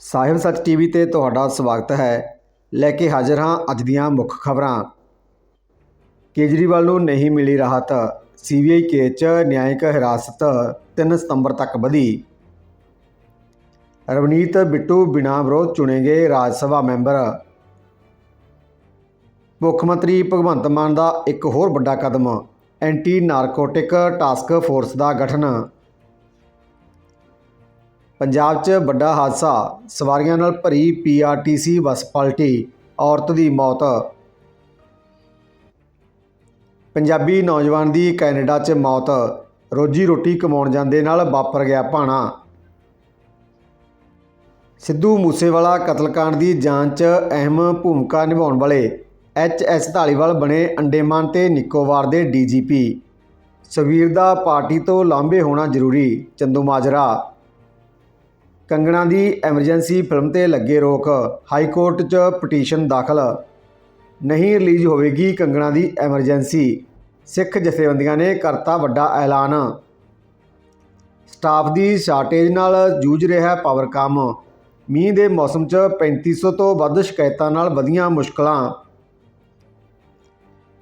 ਸਾਹਿਬ ਸੱਚ ਟੀਵੀ ਤੇ ਤੁਹਾਡਾ ਸਵਾਗਤ ਹੈ। ਲੈ ਕੇ ਹਾਜ਼ਰ ਹਾਂ ਅੱਜ ਦੀਆਂ ਮੁੱਖ ਖਬਰਾਂ। ਕੇਜਰੀਵਾਲ ਨੂੰ ਨਹੀਂ ਮਿਲੀ ਰਾਹਤ। ਸੀਬੀਆਈ ਕੇਸ 'ਚ ਨਿਆਇਕ ਹਿਰਾਸਤ 3 ਸਤੰਬਰ ਤੱਕ ਵਧੀ। ਰਵਨੀਤ ਬਿੱਟੂ ਬਿਨਾਂ ਵਿਰੋਧ ਚੁਣੇ ਗਏ ਰਾਜ ਸਭਾ ਮੈਂਬਰ। ਮੁੱਖ ਮੰਤਰੀ ਭਗਵੰਤ ਮਾਨ ਦਾ ਇੱਕ ਹੋਰ ਵੱਡਾ ਕਦਮ। ਐਂਟੀ ਨਾਰਕੋਟਿਕ ਟਾਸਕ ਫੋਰਸ ਦਾ ਗਠਨ। ਪੰਜਾਬ 'ਚ ਵੱਡਾ ਹਾਦਸਾ, ਸਵਾਰੀਆਂ ਨਾਲ ਭਰੀ ਪੀਆਰਟੀਸੀ ਬੱਸ ਪਲਟੀ, ਔਰਤ ਦੀ ਮੌਤ ਪੰਜਾਬੀ ਨੌਜਵਾਨ ਦੀ ਕੈਨੇਡਾ 'ਚ ਮੌਤ, ਰੋਜੀ ਰੋਟੀ ਕਮਾਉਣ ਜਾਂਦੇ ਨਾਲ ਵਾਪਰ ਗਿਆ ਭਾਣਾ ਸਿੱਧੂ ਮੂਸੇਵਾਲਾ ਕਤਲकांड ਦੀ ਜਾਂਚ 'ਚ ਅਹਿਮ ਭੂਮਿਕਾ ਨਿਭਾਉਣ ਵਾਲੇ ਐਚ.ਐਸ. ਢਾਲੀਵਾਲ ਬਣੇ ਅੰਡੇਮਾਨ ਤੇ ਨਿਕੋਬਾਰ ਦੇ ਡੀਜੀਪੀ ਸਵੀਰ ਦਾ ਪਾਰਟੀ ਤੋਂ ਲਾਂਭੇ ਹੋਣਾ ਜ਼ਰੂਰੀ, ਚੰਦੂ ਮਾਜਰਾ ਕੰਗਣਾ ਦੀ ਐਮਰਜੈਂਸੀ ਫਿਲਮ ਤੇ ਲੱਗੇ ਰੋਕ। ਹਾਈ ਕੋਰਟ 'ਚ ਪਟੀਸ਼ਨ ਦਾਖਲ। ਨਹੀਂ ਰਿਲੀਜ਼ ਹੋਵੇਗੀ ਕੰਗਣਾ ਦੀ ਐਮਰਜੈਂਸੀ। ਸਿੱਖ ਜਥੇਬੰਦੀਆਂ ਨੇ ਕਰਤਾ ਵੱਡਾ ਐਲਾਨ। ਸਟਾਫ ਦੀ ਸ਼ਾਰਟੇਜ ਨਾਲ ਜੂਝ ਰਿਹਾ ਪਾਵਰਕਾਮ ਮੀਂਹ ਦੇ ਮੌਸਮ 'ਚ 3500 ਤੋਂ ਵੱਧ ਸ਼ਿਕਾਇਤਾਂ ਨਾਲ ਵਧੀਆਂ ਮੁਸ਼ਕਲਾਂ।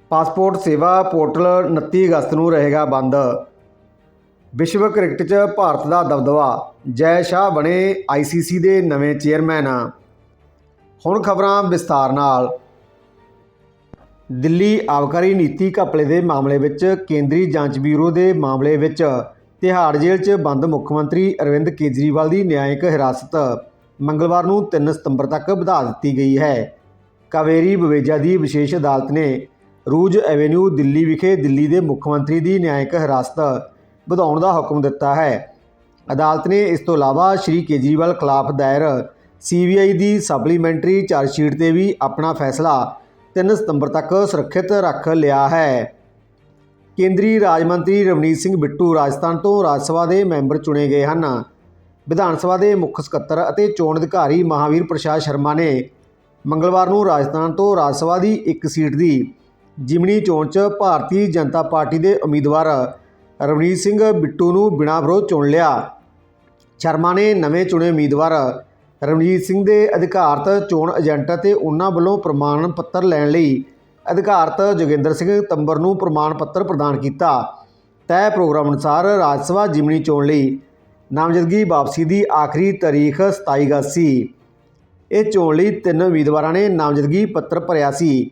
ਪਾਸਪੋਰਟ ਸੇਵਾ ਪੋਰਟਲ 29 ਅਗਸਤ ਨੂੰ ਰਹੇਗਾ ਬੰਦ। ਵਿਸ਼ਵ ਕ੍ਰਿਕਟ 'ਚ ਭਾਰਤ ਦਾ ਦਬਦਬਾ। ਜੈ ਸ਼ਾਹ ਬਣੇ ਆਈਸੀਸੀ ਦੇ ਨਵੇਂ ਚੇਅਰਮੈਨ। ਹੁਣ ਖਬਰਾਂ ਵਿਸਤਾਰ ਨਾਲ। ਦਿੱਲੀ ਆਬਕਾਰੀ ਨੀਤੀ ਘਪਲੇ ਦੇ ਮਾਮਲੇ ਵਿੱਚ ਕੇਂਦਰੀ ਜਾਂਚ ਬਿਊਰੋ ਦੇ ਮਾਮਲੇ ਵਿੱਚ ਤਿਹਾੜ ਜੇਲ੍ਹ 'ਚ ਬੰਦ ਮੁੱਖ ਮੰਤਰੀ ਅਰਵਿੰਦ ਕੇਜਰੀਵਾਲ ਦੀ ਨਿਆਇਕ ਹਿਰਾਸਤ। ਮੰਗਲਵਾਰ ਨੂੰ 3 ਸਤੰਬਰ ਤੱਕ ਵਧਾ ਦਿੱਤੀ ਗਈ ਹੈ। ਕਾਵੇਰੀ ਬਵੇਜਾ ਦੀ ਵਿਸ਼ੇਸ਼ ਅਦਾਲਤ ਨੇ ਰੂਜ ਐਵੇਨਿਊ ਦਿੱਲੀ ਵਿਖੇ ਦਿੱਲੀ ਦੇ ਮੁੱਖ ਮੰਤਰੀ ਦੀ ਨਿਆਇਕ ਹਿਰਾਸਤ ਵਧਾਉਣ ਦਾ ਹੁਕਮ ਦਿੱਤਾ ਹੈ। ਅਦਾਲਤ ਨੇ ਇਸ ਤੋਂ ਇਲਾਵਾ ਸ਼੍ਰੀ ਕੇਜਰੀਵਾਲ ਖਿਲਾਫ ਦਾਇਰ ਸੀਬੀਆਈ ਦੀ ਸਪਲੀਮੈਂਟਰੀ ਚਾਰਜਸ਼ੀਟ ਤੇ ਵੀ ਆਪਣਾ ਫੈਸਲਾ 3 ਸਤੰਬਰ ਤੱਕ ਸੁਰੱਖਿਅਤ ਰੱਖ ਲਿਆ ਹੈ। ਕੇਂਦਰੀ ਰਾਜ ਮੰਤਰੀ ਰਵਨੀਤ ਸਿੰਘ ਬਿੱਟੂ ਰਾਜਸਥਾਨ ਤੋਂ ਰਾਜ ਸਭਾ ਦੇ ਮੈਂਬਰ ਚੁਣੇ ਗਏ ਹਨ। ਵਿਧਾਨ ਸਭਾ ਦੇ ਮੁੱਖ ਸਕੱਤਰ ਅਤੇ ਚੋਣ ਅਧਿਕਾਰੀ ਮਹਾਵੀਰ ਪ੍ਰਸ਼ਾਦ ਸ਼ਰਮਾ ਨੇ ਮੰਗਲਵਾਰ ਨੂੰ ਰਾਜਸਥਾਨ ਤੋਂ ਰਾਜ ਸਭਾ ਦੀ ਇੱਕ ਸੀਟ ਦੀ ਜਿਮਣੀ ਚੋਣ 'ਚ ਭਾਰਤੀ ਜਨਤਾ ਪਾਰਟੀ ਦੇ ਉਮੀਦਵਾਰ ਰਵਨੀਤ ਸਿੰਘ ਬਿੱਟੂ ਨੂੰ ਬਿਨਾਂ ਵਿਰੋਧ ਚੁਣ ਲਿਆ। ਸ਼ਰਮਾ ਨੇ ਨਵੇਂ ਚੁਣੇ ਉਮੀਦਵਾਰ। ਰਵਨੀਤ ਸਿੰਘ ਦੇ ਅਧਿਕਾਰਤ ਚੋਣ ਏਜੰਟ ਅਤੇ ਉਹਨਾਂ ਵੱਲੋਂ ਪ੍ਰਮਾਣ ਪੱਤਰ ਲੈਣ ਲਈ ਅਧਿਕਾਰਤ ਜੋਗਿੰਦਰ ਸਿੰਘ ਤੰਬਰ ਨੂੰ ਪ੍ਰਮਾਣ ਪੱਤਰ ਪ੍ਰਦਾਨ ਕੀਤਾ। ਤੈਅ ਪ੍ਰੋਗਰਾਮ ਅਨੁਸਾਰ ਰਾਜ ਸਭਾ ਜ਼ਿਮਨੀ ਚੋਣ ਲਈ ਨਾਮਜ਼ਦਗੀ ਵਾਪਸੀ ਦੀ ਆਖਰੀ ਤਾਰੀਖ 27 ਅਗਸਤ ਸੀ। ਇਹ ਚੋਣ ਲਈ ਤਿੰਨ ਉਮੀਦਵਾਰਾਂ ਨੇ ਨਾਮਜ਼ਦਗੀ ਪੱਤਰ ਭਰਿਆ ਸੀ।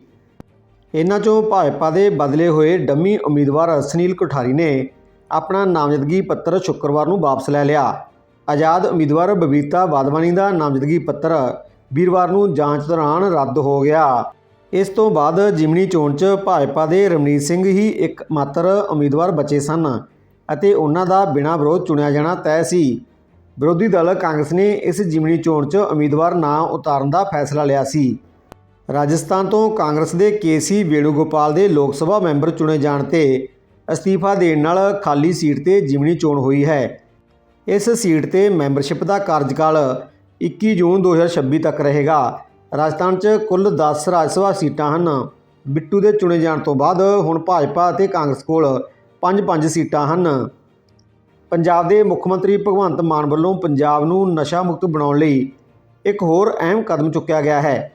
ਇਹਨਾਂ ਚੋਂ ਭਾਜਪਾ ਦੇ ਬਦਲੇ ਹੋਏ ਡੰਮੀ ਉਮੀਦਵਾਰ ਸੁਨੀਲ ਕੋਠਾਰੀ ਨੇ ਆਪਣਾ ਨਾਮਜ਼ਦਗੀ ਪੱਤਰ ਸ਼ੁੱਕਰਵਾਰ ਨੂੰ ਵਾਪਸ ਲੈ ਲਿਆ। ਆਜ਼ਾਦ ਉਮੀਦਵਾਰ ਬਬੀਤਾ ਬਾਦਵਾਨੀ ਦਾ ਨਾਮਜ਼ਦਗੀ ਪੱਤਰ ਵੀਰਵਾਰ ਨੂੰ ਜਾਂਚ ਦੌਰਾਨ ਰੱਦ ਹੋ ਗਿਆ। ਇਸ ਤੋਂ ਬਾਅਦ ਜਿਮਨੀ ਚੋਣ 'ਚ ਭਾਜਪਾ ਦੇ ਰਮਨੀਤ ਸਿੰਘ ਹੀ ਇੱਕ ਮਾਤਰ ਉਮੀਦਵਾਰ ਬਚੇ ਸਨ ਅਤੇ ਉਹਨਾਂ ਦਾ ਬਿਨਾਂ ਵਿਰੋਧ ਚੁਣਿਆ ਜਾਣਾ ਤੈਅ ਸੀ। ਵਿਰੋਧੀ ਦਲ ਕਾਂਗਰਸ ਨੇ ਇਸ ਜਿਮਨੀ ਚੋਣ 'ਚ ਉਮੀਦਵਾਰ ਨਾ ਉਤਾਰਨ ਦਾ ਫੈਸਲਾ ਲਿਆ ਸੀ। ਰਾਜਸਥਾਨ ਤੋਂ ਕਾਂਗਰਸ ਦੇ ਕੇਸੀ ਵੇਣੂਗੋਪਾਲ ਦੇ ਲੋਕ ਸਭਾ ਮੈਂਬਰ ਚੁਣੇ ਜਾਣ ਤੇ ਅਸਤੀਫਾ ਦੇਣ ਨਾਲ ਖਾਲੀ ਸੀਟ ਤੇ ਜਿਮਨੀ ਚੋਣ ਹੋਈ ਹੈ। ਇਸ ਸੀਟ ਤੇ ਮੈਂਬਰਸ਼ਿਪ ਦਾ ਕਾਰਜਕਾਲ 21 ਜੂਨ 2026 ਤੱਕ ਰਹੇਗਾ। ਰਾਜਸਥਾਨ 'ਚ ਕੁੱਲ 10 ਰਾਜ ਸਭਾ ਸੀਟਾਂ ਹਨ। ਬਿੱਟੂ ਦੇ ਚੁਣੇ ਜਾਣ ਤੋਂ ਬਾਅਦ ਹੁਣ ਭਾਜਪਾ ਅਤੇ ਕਾਂਗਰਸ ਕੋਲ 5-5 ਸੀਟਾਂ ਹਨ। ਪੰਜਾਬ ਦੇ ਮੁੱਖ ਮੰਤਰੀ ਭਗਵੰਤ ਮਾਨ ਵੱਲੋਂ ਪੰਜਾਬ ਨੂੰ ਨਸ਼ਾ ਮੁਕਤ ਬਣਾਉਣ ਲਈ ਇੱਕ ਹੋਰ ਅਹਿਮ ਕਦਮ ਚੁੱਕਿਆ ਗਿਆ ਹੈ।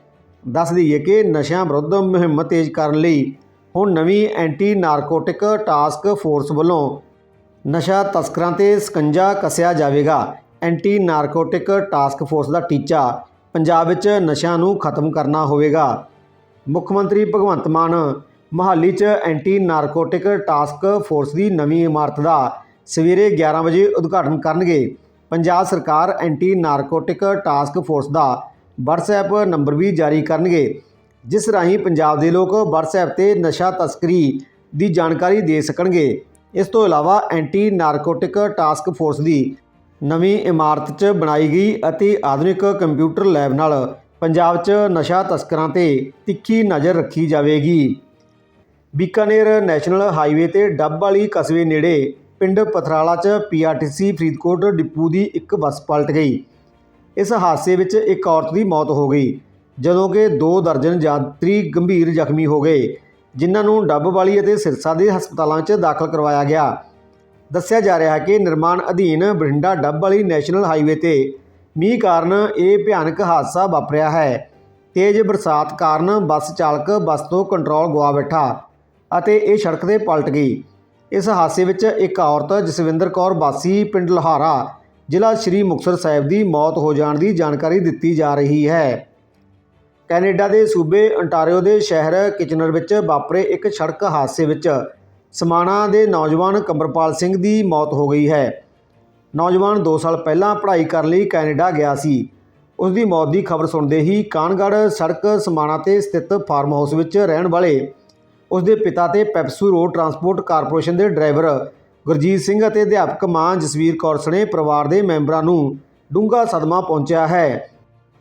ਦੱਸ ਦਈਏ ਕਿ ਨਸ਼ਿਆਂ ਵਿਰੁੱਧ ਮੁਹਿੰਮ ਤੇਜ਼ ਕਰਨ ਲਈ ਹੁਣ ਨਵੀਂ ਐਂਟੀ ਨਾਰਕੋਟਿਕ ਟਾਸਕ ਫੋਰਸ ਵੱਲੋਂ ਨਸ਼ਾ ਤਸਕਰਾਂ ਤੇ ਸਕੰਜਾ ਕੱਸਿਆ ਜਾਵੇਗਾ। ਐਂਟੀ ਨਾਰਕੋਟਿਕ ਟਾਸਕ ਫੋਰਸ ਦਾ ਟੀਚਾ ਪੰਜਾਬ ਵਿੱਚ ਨਸ਼ਿਆਂ ਨੂੰ ਖਤਮ ਕਰਨਾ ਹੋਵੇਗਾ। ਮੁੱਖ ਮੰਤਰੀ ਭਗਵੰਤ ਮਾਨ ਮਹਾਲੀ 'ਚ ਐਂਟੀ ਨਾਰਕੋਟਿਕ ਟਾਸਕ ਫੋਰਸ ਦੀ ਨਵੀਂ ਇਮਾਰਤ ਦਾ ਸਵੇਰੇ 11 ਵਜੇ ਉਦਘਾਟਨ ਕਰਨਗੇ। ਪੰਜਾਬ ਸਰਕਾਰ ਐਂਟੀ ਨਾਰਕੋਟਿਕ ਟਾਸਕ ਫੋਰਸ ਦਾ WhatsApp ਨੰਬਰ ਵੀ ਜਾਰੀ ਕਰਨਗੇ, ਜਿਸ ਰਾਹੀਂ ਪੰਜਾਬ ਦੇ ਲੋਕ WhatsApp ਤੇ ਨਸ਼ਾ ਤਸਕਰੀ ਦੀ ਜਾਣਕਾਰੀ ਦੇ ਸਕਣਗੇ। ਇਸ ਤੋਂ ਇਲਾਵਾ ਐਂਟੀ ਨਾਰਕੋਟਿਕ ਟਾਸਕ ਫੋਰਸ ਦੀ ਨਵੀਂ ਇਮਾਰਤ 'ਚ ਬਣਾਈ ਗਈ ਅਤੇ ਆਧੁਨਿਕ ਕੰਪਿਊਟਰ ਲੈਬ ਨਾਲ ਪੰਜਾਬ 'ਚ ਨਸ਼ਾ ਤਸਕਰਾਂ ਤੇ ਤਿੱਖੀ ਨਜ਼ਰ ਰੱਖੀ ਜਾਵੇਗੀ। ਬੀਕਾਨੇਰ ਨੈਸ਼ਨਲ ਹਾਈਵੇ ਤੇ ਡੱਬ ਵਾਲੀ ਕਸਬੇ ਨੇੜੇ ਪਿੰਡ ਪਥਰਾਲਾ 'ਚ ਪੀਆਰਟੀਸੀ ਫਰੀਦਕੋਟ ਡਿਪੂ ਦੀ ਇੱਕ ਬੱਸ ਪਲਟ ਗਈ। ਇਸ ਹਾਦਸੇ ਵਿੱਚ ਇੱਕ ਔਰਤ ਦੀ ਮੌਤ ਹੋ ਗਈ, ਜਦੋਂ ਕਿ ਦੋ ਦਰਜਨ ਯਾਤਰੀ ਗੰਭੀਰ ਜ਼ਖਮੀ ਹੋ ਗਏ, ਜਿਨ੍ਹਾਂ ਨੂੰ ਡੱਬ ਵਾਲੀ ਅਤੇ ਸਿਰਸਾ ਦੇ ਹਸਪਤਾਲਾਂ 'ਚ ਦਾਖਲ ਕਰਵਾਇਆ ਗਿਆ। ਦੱਸਿਆ ਜਾ ਰਿਹਾ ਹੈ ਕਿ ਨਿਰਮਾਣ ਅਧੀਨ ਬਠਿੰਡਾ ਡੱਬ ਵਾਲੀ ਨੈਸ਼ਨਲ ਹਾਈਵੇ ਤੇ ਮੀਂਹ ਕਾਰਨ ਇਹ ਭਿਆਨਕ ਹਾਦਸਾ ਵਾਪਰਿਆ ਹੈ। ਤੇਜ਼ ਬਰਸਾਤ ਕਾਰਨ ਬੱਸ ਚਾਲਕ ਬੱਸ ਤੋਂ ਕੰਟਰੋਲ ਗਵਾ ਬੈਠਾ ਅਤੇ ਇਹ ਸੜਕ ਤੇ ਪਲਟ ਗਈ। ਇਸ ਹਾਦਸੇ ਵਿੱਚ ਇੱਕ ਔਰਤ ਜਸਵਿੰਦਰ ਕੌਰ ਵਾਸੀ ਪਿੰਡ ਲਹਾਰਾ ਜ਼ਿਲ੍ਹਾ ਸ਼੍ਰੀ ਮੁਕਤਸਰ ਸਾਹਿਬ ਦੀ ਮੌਤ ਹੋ ਜਾਣ ਦੀ ਜਾਣਕਾਰੀ ਦਿੱਤੀ ਜਾ ਰਹੀ ਹੈ। ਕੈਨੇਡਾ ਦੇ ਸੂਬੇ ਅੰਟਾਰੀਓ ਦੇ ਸ਼ਹਿਰ ਕਿਚਨਰ ਵਿੱਚ ਵਾਪਰੇ ਇੱਕ ਸੜਕ ਹਾਦਸੇ ਵਿੱਚ ਸਮਾਣਾ ਦੇ ਨੌਜਵਾਨ ਕੰਬਰਪਾਲ ਸਿੰਘ ਦੀ ਮੌਤ ਹੋ ਗਈ ਹੈ। ਨੌਜਵਾਨ 2 ਸਾਲ ਪਹਿਲਾਂ ਪੜ੍ਹਾਈ ਕਰਨ ਲਈ ਕੈਨੇਡਾ ਗਿਆ ਸੀ। ਉਸ ਦੀ ਮੌਤ ਦੀ ਖਬਰ ਸੁਣਦੇ ਹੀ ਕਾਨਗੜ੍ਹ ਸੜਕ ਸਮਾਣਾ ਤੇ ਸਥਿਤ ਫਾਰਮ ਹਾਊਸ ਵਿੱਚ ਰਹਿਣ ਵਾਲੇ ਉਸ ਦੇ ਪਿਤਾ ਤੇ ਪੈਪਸੂ ਰੋਡ ਟਰਾਂਸਪੋਰਟ ਕਾਰਪੋਰੇਸ਼ਨ ਦੇ ਡਰਾਈਵਰ ਗੁਰਜੀਤ ਸਿੰਘ ਅਤੇ ਅਧਿਆਪਕ ਮਾਂ ਜਸਵੀਰ ਕੌਰ ਸਣੇ ਪਰਿਵਾਰ ਦੇ ਮੈਂਬਰਾਂ ਨੂੰ ਡੂੰਘਾ ਸਦਮਾ ਪਹੁੰਚਿਆ ਹੈ।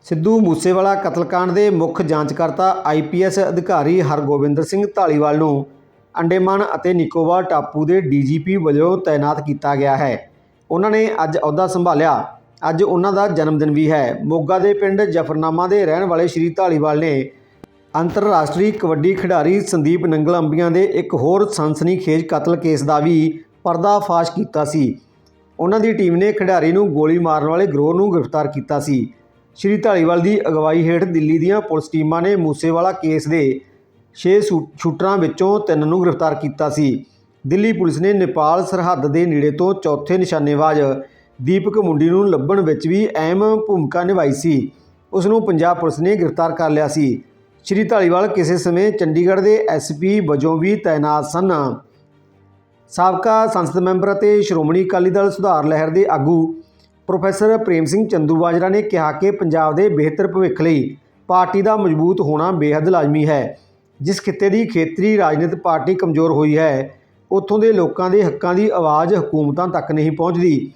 ਸਿੱਧੂ ਮੂਸੇਵਾਲਾ ਕਤਲकांड ਦੇ ਮੁੱਖ ਜਾਂਚਕਰਤਾ ਆਈਪੀਐਸ ਅਧਿਕਾਰੀ ਹਰਗੋਬਿੰਦਰ ਸਿੰਘ ਢਾਲੀਵਾਲ ਨੂੰ ਅੰਡੇਮਾਨ ਅਤੇ ਨਿਕੋਬਾਰ ਟਾਪੂ ਦੇ ਡੀਜੀਪੀ ਵਜੋਂ ਤਾਇਨਾਤ ਕੀਤਾ ਗਿਆ ਹੈ। ਉਹਨਾਂ ਨੇ ਅੱਜ ਅਹੁਦਾ ਸੰਭਾਲਿਆ। ਅੱਜ ਉਹਨਾਂ ਦਾ ਜਨਮ ਦਿਨ ਵੀ ਹੈ। ਮੋਗਾ ਦੇ ਪਿੰਡ ਜਫਰਨਾਮਾ ਦੇ ਰਹਿਣ ਵਾਲੇ ਸ਼੍ਰੀ ਢਾਲੀਵਾਲ ਨੇ ਅੰਤਰਰਾਸ਼ਟਰੀ ਕਬੱਡੀ ਖਿਡਾਰੀ ਸੰਦੀਪ ਨੰਗਲ ਅੰਬੀਆਂ ਦੇ ਇੱਕ ਹੋਰ ਸਨਸਨੀਖੇਜ ਕਤਲ ਕੇਸ ਦਾ ਵੀ ਪਰਦਾਫਾਸ਼ ਕੀਤਾ ਸੀ। ਉਹਨਾਂ ਦੀ ਟੀਮ ਨੇ ਖਿਡਾਰੀ ਨੂੰ ਗੋਲੀ ਮਾਰਨ ਵਾਲੇ ਗਰੋਹ ਨੂੰ ਗ੍ਰਿਫਤਾਰ ਕੀਤਾ ਸੀ। ਸ਼੍ਰੀ ਢਾਲੀਵਾਲ ਦੀ ਅਗਵਾਈ ਹੇਠ ਦਿੱਲੀ ਦੀਆਂ ਪੁਲਿਸ ਟੀਮਾਂ ਨੇ ਮੂਸੇਵਾਲਾ ਕੇਸ ਦੇ 6 ਸ਼ੂਟਰਾਂ ਵਿੱਚੋਂ 3 ਨੂੰ ਗ੍ਰਿਫਤਾਰ ਕੀਤਾ ਸੀ। ਦਿੱਲੀ ਪੁਲਿਸ ਨੇ ਨੇਪਾਲ ਸਰਹੱਦ ਦੇ ਨੇੜੇ ਤੋਂ ਚੌਥੇ ਨਿਸ਼ਾਨੇਬਾਜ਼ ਦੀਪਕ ਮੁੰਡੀ ਨੂੰ ਲੱਭਣ ਵਿੱਚ ਵੀ ਅਹਿਮ ਭੂਮਿਕਾ ਨਿਭਾਈ ਸੀ। ਉਸ ਨੂੰ ਪੰਜਾਬ ਪੁਲਿਸ ਨੇ ਗ੍ਰਿਫਤਾਰ ਕਰ ਲਿਆ ਸੀ। ਸ਼੍ਰੀ ਢਾਲੀਵਾਲ ਕਿਸੇ ਸਮੇਂ ਚੰਡੀਗੜ੍ਹ ਦੇ ਐਸਪੀ ਵਜੋਂ ਵੀ ਤਾਇਨਾਤ ਸਨ। ਸਾਬਕਾ ਸੰਸਦ ਮੈਂਬਰ ਅਤੇ ਸ਼੍ਰੋਮਣੀ ਅਕਾਲੀ ਦਲ ਸੁਧਾਰ ਲਹਿਰ ਦੇ ਆਗੂ ਪ੍ਰੋਫੈਸਰ ਪ੍ਰੇਮ ਸਿੰਘ ਚੰਦੂਬਾਜਰਾ ਨੇ ਕਿਹਾ ਕਿ ਪੰਜਾਬ ਦੇ ਬਿਹਤਰ ਭਵਿੱਖ ਲਈ ਪਾਰਟੀ ਦਾ ਮਜ਼ਬੂਤ ਹੋਣਾ ਬੇਹੱਦ ਲਾਜ਼ਮੀ ਹੈ, ਜਿਸ ਖਿੱਤੇ ਦੀ ਖੇਤਰੀ ਰਾਜਨੀਤਿਕ ਪਾਰਟੀ ਕਮਜ਼ੋਰ ਹੋਈ ਹੈ। ਉੱਥੋਂ ਦੇ ਲੋਕਾਂ ਦੇ ਹੱਕਾਂ ਦੀ ਆਵਾਜ਼ ਹਕੂਮਤਾਂ ਤੱਕ ਨਹੀਂ ਪਹੁੰਚਦੀ।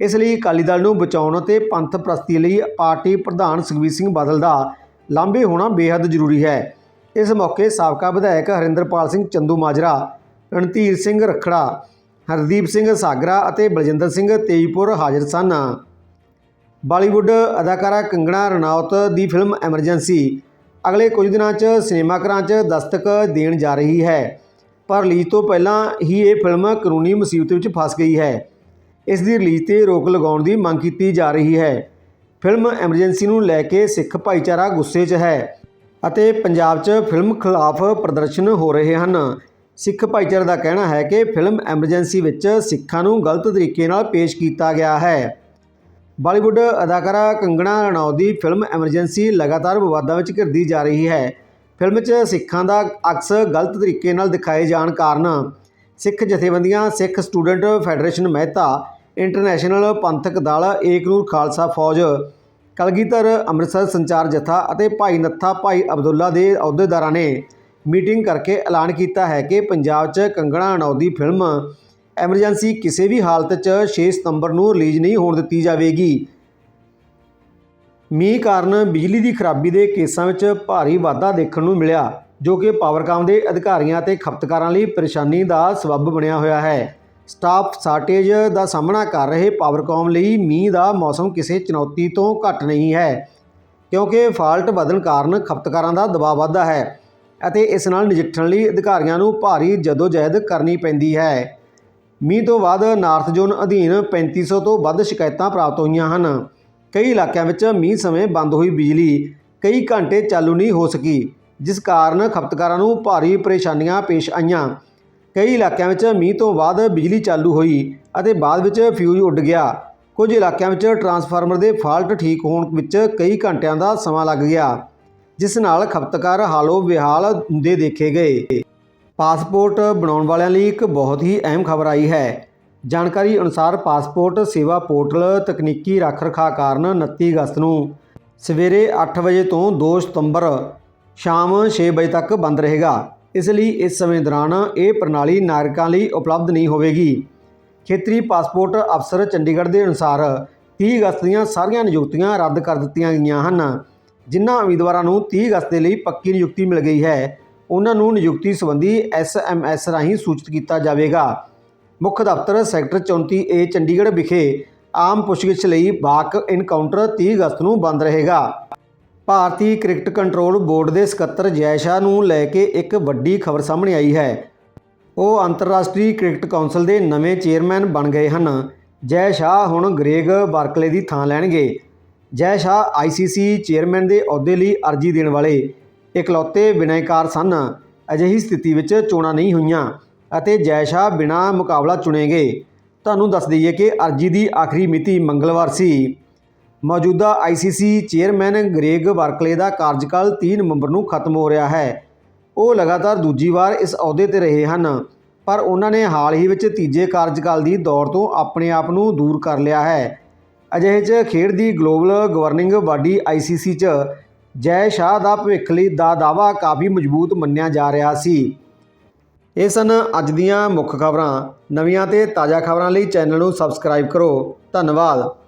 ਇਸ ਲਈ ਅਕਾਲੀ ਦਲ ਨੂੰ ਬਚਾਉਣ ਅਤੇ ਪੰਥ ਪ੍ਰਸਤੀ ਲਈ ਪਾਰਟੀ ਪ੍ਰਧਾਨ ਸੁਖਬੀਰ ਸਿੰਘ ਬਾਦਲ ਦਾ ਲਾਂਭੇ ਹੋਣਾ ਬੇਹੱਦ ਜ਼ਰੂਰੀ ਹੈ। ਇਸ ਮੌਕੇ ਸਾਬਕਾ ਵਿਧਾਇਕ ਹਰਿੰਦਰਪਾਲ ਸਿੰਘ ਚੰਦੂ ਮਾਜਰਾ ਰਣਧੀਰ ਸਿੰਘ ਰਖੜਾ, ਹਰਦੀਪ ਸਿੰਘ ਸਾਗਰਾ ਅਤੇ ਬਲਜਿੰਦਰ ਸਿੰਘ ਤੇਜਪੁਰ ਹਾਜ਼ਰ ਸਨ। ਬਾਲੀਵੁੱਡ ਅਦਾਕਾਰਾ ਕੰਗਣਾ ਰਣੌਤ ਦੀ ਫਿਲਮ ਐਮਰਜੈਂਸੀ ਅਗਲੇ ਕੁਝ ਦਿਨਾਂ 'ਚ ਸਿਨੇਮਾਘਰਾਂ 'ਚ ਦਸਤਕ ਦੇਣ ਜਾ ਰਹੀ ਹੈ, ਪਰ ਰਿਲੀਜ਼ ਤੋਂ ਪਹਿਲਾਂ ਹੀ ਇਹ ਫਿਲਮ ਕਾਨੂੰਨੀ ਮੁਸੀਬਤ ਵਿੱਚ ਫਸ ਗਈ ਹੈ। ਇਸ ਦੀ ਰਿਲੀਜ਼ ਤੇ ਰੋਕ ਲਗਾਉਣ ਦੀ ਮੰਗ ਕੀਤੀ ਜਾ ਰਹੀ ਹੈ। ਫਿਲਮ ਐਮਰਜੈਂਸੀ ਨੂੰ ਲੈ ਕੇ ਸਿੱਖ ਭਾਈਚਾਰਾ ਗੁੱਸੇ 'ਚ ਹੈ ਅਤੇ ਪੰਜਾਬ 'ਚ ਫਿਲਮ ਖਿਲਾਫ ਪ੍ਰਦਰਸ਼ਨ ਹੋ ਰਹੇ ਹਨ। ਸਿੱਖ ਭਾਈਚਾਰੇ ਦਾ ਕਹਿਣਾ ਹੈ ਕਿ ਫਿਲਮ ਐਮਰਜੈਂਸੀ ਵਿੱਚ ਸਿੱਖਾਂ ਨੂੰ ਗਲਤ ਤਰੀਕੇ ਨਾਲ ਪੇਸ਼ ਕੀਤਾ ਗਿਆ ਹੈ। ਬਾਲੀਵੁੱਡ ਅਦਾਕਾਰਾ ਕੰਗਣਾ ਰਣੌਤ ਦੀ ਫਿਲਮ ਐਮਰਜੈਂਸੀ ਲਗਾਤਾਰ ਵਿਵਾਦਾਂ ਵਿੱਚ ਘਿਰਦੀ ਜਾ ਰਹੀ ਹੈ। ਫਿਲਮ 'ਚ ਸਿੱਖਾਂ ਦਾ ਅਕਸ ਗਲਤ ਤਰੀਕੇ ਨਾਲ ਦਿਖਾਏ ਜਾਣ ਕਾਰਨ ਸਿੱਖ ਜਥੇਬੰਦੀਆਂ, Sikh student federation Mehta, international Panthak Dal Ekanoor Khalsa ਫੌਜ, ਕਲਗੀਧਰ ਅੰਮ੍ਰਿਤਸਰ ਸੰਚਾਰ ਜਥਾ ਅਤੇ ਭਾਈ ਨੱਥਾ ਭਾਈ ਅਬਦੁੱਲਾ ਦੇ ਅਹੁਦੇਦਾਰਾਂ ਨੇ ਮੀਟਿੰਗ ਕਰਕੇ ਐਲਾਨ ਕੀਤਾ ਹੈ ਕਿ ਪੰਜਾਬ 'ਚ ਕੰਗਣਾ ਅਨੌਦੀ ਫਿਲਮ ਐਮਰਜੈਂਸੀ ਕਿਸੇ ਵੀ ਹਾਲਤ 'ਚ 6 ਸਤੰਬਰ ਨੂੰ ਰਿਲੀਜ਼ ਨਹੀਂ ਹੋਣ ਦਿੱਤੀ ਜਾਵੇਗੀ। ਮੀਂਹ ਕਾਰਨ ਬਿਜਲੀ ਦੀ ਖਰਾਬੀ ਦੇ ਕੇਸਾਂ ਵਿੱਚ ਭਾਰੀ ਵਾਧਾ ਦੇਖਣ ਨੂੰ ਮਿਲਿਆ, ਜੋ ਕਿ ਪਾਵਰਕਾਮ ਦੇ ਅਧਿਕਾਰੀਆਂ ਅਤੇ ਖਪਤਕਾਰਾਂ ਲਈ ਪਰੇਸ਼ਾਨੀ ਦਾ ਸਬੱਬ ਬਣਿਆ ਹੋਇਆ ਹੈ। ਸਟਾਫ ਸ਼ਾਰਟੇਜ ਦਾ ਸਾਹਮਣਾ ਕਰ ਰਹੇ ਪਾਵਰਕਾਮ ਲਈ ਮੀਂਹ ਦਾ ਮੌਸਮ ਕਿਸੇ ਚੁਣੌਤੀ ਤੋਂ ਘੱਟ ਨਹੀਂ ਹੈ, ਕਿਉਂਕਿ ਫਾਲਟ ਵਧਣ ਕਾਰਨ ਖਪਤਕਾਰਾਂ ਦਾ ਦਬਾਅ ਵੱਧਦਾ ਹੈ। ਅਤੇ ਇਸ ਨਾਲ ਨਜਿੱਠਣ ਲਈ ਅਧਿਕਾਰੀਆਂ ਨੂੰ ਭਾਰੀ ਜਦੋਜਹਿਦ ਕਰਨੀ ਪੈਂਦੀ ਹੈ। ਮੀਂਹ ਤੋਂ ਬਾਅਦ ਨਾਰਥ ਜ਼ੋਨ ਅਧੀਨ 3500 ਤੋਂ ਵੱਧ ਸ਼ਿਕਾਇਤਾਂ ਪ੍ਰਾਪਤ ਹੋਈਆਂ ਹਨ। ਕਈ ਇਲਾਕਿਆਂ ਵਿੱਚ ਮੀਂਹ ਸਮੇਂ ਬੰਦ ਹੋਈ ਬਿਜਲੀ ਕਈ ਘੰਟੇ ਚਾਲੂ ਨਹੀਂ ਹੋ ਸਕੀ, ਜਿਸ ਕਾਰਨ ਖਪਤਕਾਰਾਂ ਨੂੰ ਭਾਰੀ ਪਰੇਸ਼ਾਨੀਆਂ ਪੇਸ਼ ਆਈਆਂ। ਕਈ ਇਲਾਕਿਆਂ ਵਿੱਚ ਮੀਂਹ ਤੋਂ ਬਾਅਦ ਬਿਜਲੀ ਚਾਲੂ ਹੋਈ ਅਤੇ ਬਾਅਦ ਵਿੱਚ ਫਿਊਜ਼ ਉੱਡ ਗਿਆ। ਕੁਝ ਇਲਾਕਿਆਂ ਵਿੱਚ ਟਰਾਂਸਫਾਰਮਰ ਦੇ ਫਾਲਟ ਠੀਕ ਹੋਣ ਵਿੱਚ ਕਈ ਘੰਟਿਆਂ ਦਾ ਸਮਾਂ ਲੱਗ ਗਿਆ। ਜਿਸ ਨਾਲ ਖਪਤਕਾਰ ਹਾਲੋ ਵਿਹਾਲ ਹੁੰਦੇ ਦੇਖੇ ਗਏ। ਪਾਸਪੋਰਟ ਬਣਾਉਣ ਵਾਲਿਆਂ ਲਈ ਇੱਕ ਬਹੁਤ ਹੀ ਅਹਿਮ ਖਬਰ ਆਈ ਹੈ। ਜਾਣਕਾਰੀ ਅਨੁਸਾਰ ਪਾਸਪੋਰਟ ਸੇਵਾ ਪੋਰਟਲ ਤਕਨੀਕੀ ਰੱਖ-ਰਖਾਅ ਕਾਰਨ 29 ਅਗਸਤ ਨੂੰ ਸਵੇਰੇ 8 ਵਜੇ ਤੋਂ 2 ਸਤੰਬਰ ਸ਼ਾਮ 6 ਵਜੇ ਤੱਕ ਬੰਦ ਰਹੇਗਾ। ਇਸ ਲਈ ਇਸ ਸਮੇਂ ਦੌਰਾਨ ਇਹ ਪ੍ਰਣਾਲੀ ਨਾਗਰਿਕਾਂ ਲਈ ਉਪਲਬਧ ਨਹੀਂ ਹੋਵੇਗੀ। ਖੇਤਰੀ ਪਾਸਪੋਰਟ ਅਫਸਰ ਚੰਡੀਗੜ੍ਹ ਦੇ ਅਨੁਸਾਰ 30 ਅਗਸਤ ਦੀਆਂ ਸਾਰੀਆਂ ਨਿਯੁਕਤੀਆਂ ਰੱਦ ਕਰ ਦਿੱਤੀਆਂ ਗਈਆਂ ਹਨ। ਜਿਨ੍ਹਾਂ ਉਮੀਦਵਾਰਾਂ ਨੂੰ 30 ਅਗਸਤ ਦੇ ਲਈ ਪੱਕੀ ਨਿਯੁਕਤੀ ਮਿਲ ਗਈ ਹੈ, ਉਹਨਾਂ ਨੂੰ ਨਿਯੁਕਤੀ ਸੰਬੰਧੀ ਐਸਐਮਐਸ ਰਾਹੀਂ ਸੂਚਿਤ ਕੀਤਾ ਜਾਵੇਗਾ। ਮੁੱਖ ਦਫ਼ਤਰ ਸੈਕਟਰ 34 ਏ ਚੰਡੀਗੜ੍ਹ ਵਿਖੇ ਆਮ ਪੁੱਛਗਿੱਛ ਲਈ ਬਾਕ ਇਨਕਾਊਂਟਰ 30 ਅਗਸਤ ਨੂੰ ਬੰਦ ਰਹੇਗਾ। ਭਾਰਤੀ ਕ੍ਰਿਕਟ ਕੰਟਰੋਲ ਬੋਰਡ ਦੇ ਸਕੱਤਰ ਜੈ ਸ਼ਾਹ ਨੂੰ ਲੈ ਕੇ ਇੱਕ ਵੱਡੀ ਖਬਰ ਸਾਹਮਣੇ ਆਈ ਹੈ। ਉਹ ਅੰਤਰਰਾਸ਼ਟਰੀ ਕ੍ਰਿਕਟ ਕੌਂਸਲ ਦੇ ਨਵੇਂ ਚੇਅਰਮੈਨ ਬਣ ਗਏ ਹਨ। ਜੈ ਸ਼ਾਹ ਹੁਣ ਗ੍ਰੇਗ ਬਾਰਕਲੇ ਦੀ ਥਾਂ ਲੈਣਗੇ। ਜੈ ਸ਼ਾਹ ਆਈਸੀਸੀ ਚੇਅਰਮੈਨ ਦੇ ਅਹੁਦੇ ਲਈ ਅਰਜ਼ੀ ਦੇਣ ਵਾਲੇ ਇਕਲੌਤੇ ਬਿਨੈਕਾਰ ਸਨ। ਅਜਿਹੀ ਸਥਿਤੀ ਵਿੱਚ ਚੋਣਾਂ ਨਹੀਂ ਹੋਈਆਂ ਅਤੇ ਜੈ ਸ਼ਾਹ ਬਿਨਾਂ ਮੁਕਾਬਲਾ ਚੁਣੇ ਗਏ ਤੁਹਾਨੂੰ ਦੱਸ ਦਈਏ ਕਿ ਅਰਜ਼ੀ ਦੀ ਆਖਰੀ ਮਿਤੀ ਮੰਗਲਵਾਰ ਸੀ। ਮੌਜੂਦਾ ਆਈਸੀਸੀ ਚੇਅਰਮੈਨ ਗ੍ਰੇਗ ਵਰਕਲੇ ਦਾ ਕਾਰਜਕਾਲ 30 ਨਵੰਬਰ ਨੂੰ ਖਤਮ ਹੋ ਰਿਹਾ ਹੈ। ਉਹ ਲਗਾਤਾਰ ਦੂਜੀ ਵਾਰ ਇਸ ਅਹੁਦੇ ਤੇ ਰਹੇ ਹਨ, ਪਰ ਉਹਨਾਂ ਨੇ ਹਾਲ ਹੀ ਵਿੱਚ ਤੀਜੇ ਕਾਰਜਕਾਲ ਦੀ ਦੌੜ ਤੋਂ ਆਪਣੇ ਆਪ ਨੂੰ ਦੂਰ ਕਰ ਲਿਆ ਹੈ। ਅਜਿਹੇ 'ਚ ਖੇਡ ਦੀ ਗਲੋਬਲ ਗਵਰਨਿੰਗ ਬਾਡੀ ਆਈਸੀਸੀ 'ਚ ਜੈ ਸ਼ਾਹ ਦਾ ਭਵਿੱਖ ਲਈ ਦਾ ਦਾਅਵਾ ਕਾਫੀ ਮਜ਼ਬੂਤ ਮੰਨਿਆ ਜਾ ਰਿਹਾ ਸੀ। ਇਹ ਸਨ ਅੱਜ ਦੀਆਂ ਮੁੱਖ ਖਬਰਾਂ। ਨਵੀਆਂ ਤੇ ਤਾਜ਼ਾ ਖਬਰਾਂ ਲਈ ਚੈਨਲ ਨੂੰ ਸਬਸਕ੍ਰਾਈਬ ਕਰੋ। ਧੰਨਵਾਦ।